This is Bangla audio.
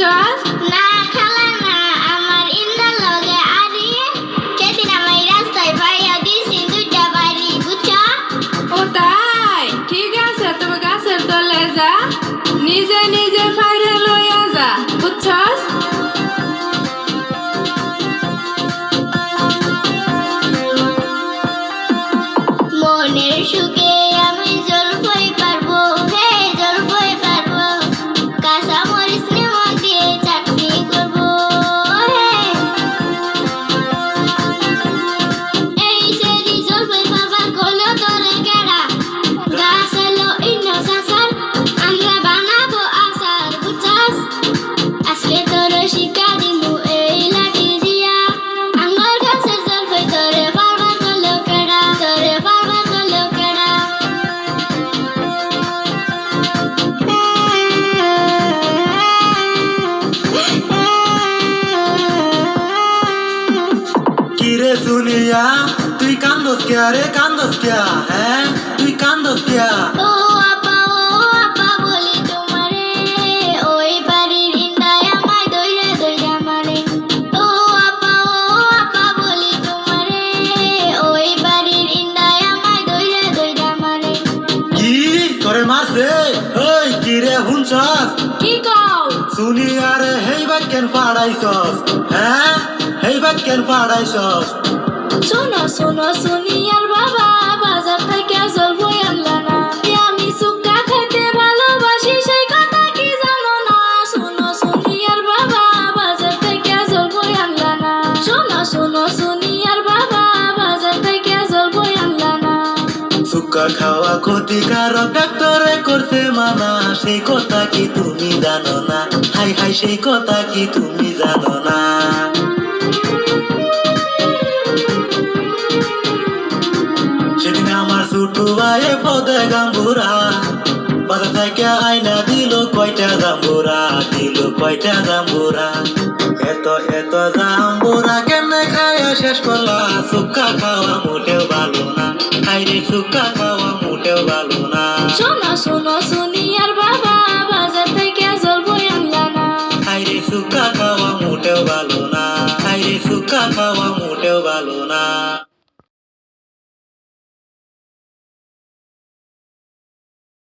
চল। না খালা না আমার লগে রাস্তায় পাইয়া দুটা বাড়ি বুঝা ও তাই? ঠিক আছে তুমি গাছের তলে যা। নিজে নিজে ফাইরে লইয়া যা বুঝছস মনের সুখে সুনিয়া তুই কান্দস কিয়া রে কান্দস কিয়া হ্যাঁ? তুই কান্দস কিয়া। ও আপা ও আপা বলি তোমারে ওই বাড়ির ইন্দায় আমায় দইরা দইরা মারে। ও আপা ও আপা বলি তোমারে ওই বাড়ির ইন্দায় আমায় দইরা দইরা মারে। কি? তোরে মাসে ওই কি রে হুনছস? কি কও? সুনিয়া রে হেইবার কেন পাড়াইছস? হ্যাঁ? হেইবার কেন পাড়াইছস শোনো শোনো শুনিয়ার বাবা বাজার থেকে জলবই আনলা না। আমি সুক্কা খেতে ভালোবাসি সেই কথা কি জানো না? শোনো শুনিয়ার বাবা বাজার থেকে জলবই আনলা না। শোনো শোনো শুনিয়ার বাবা বাজার থেকে জলবই আনলা না। সুক্কা খাওয়া ক্ষতিকারক ডাক্তারে করছে মানা। সেই কথা কি তুমি জানো না? হাই হাই সেই কথা কি তুমি জানো না? পদে গাম্বুরা। বাজার থেকে আয়না দিল কয়টা জাম্বুরা দিল কয়টা জাম্বুরা এত এত জাম্বুরা কেমনে খায়া শেষ করলা? সুক্কা খাওয়া মোটেও ভালো না। খাইরে সুক্কা খাওয়া মোটেও ভালো না। শোনো শোনো শুনিয়ার বাবা বাজার থেকে জলবই আনলা না। খাইরে সুক্কা খাওয়া মোটেও ভালো না। খাইরে সুক্কা খাওয়া মোটেও ভালো না।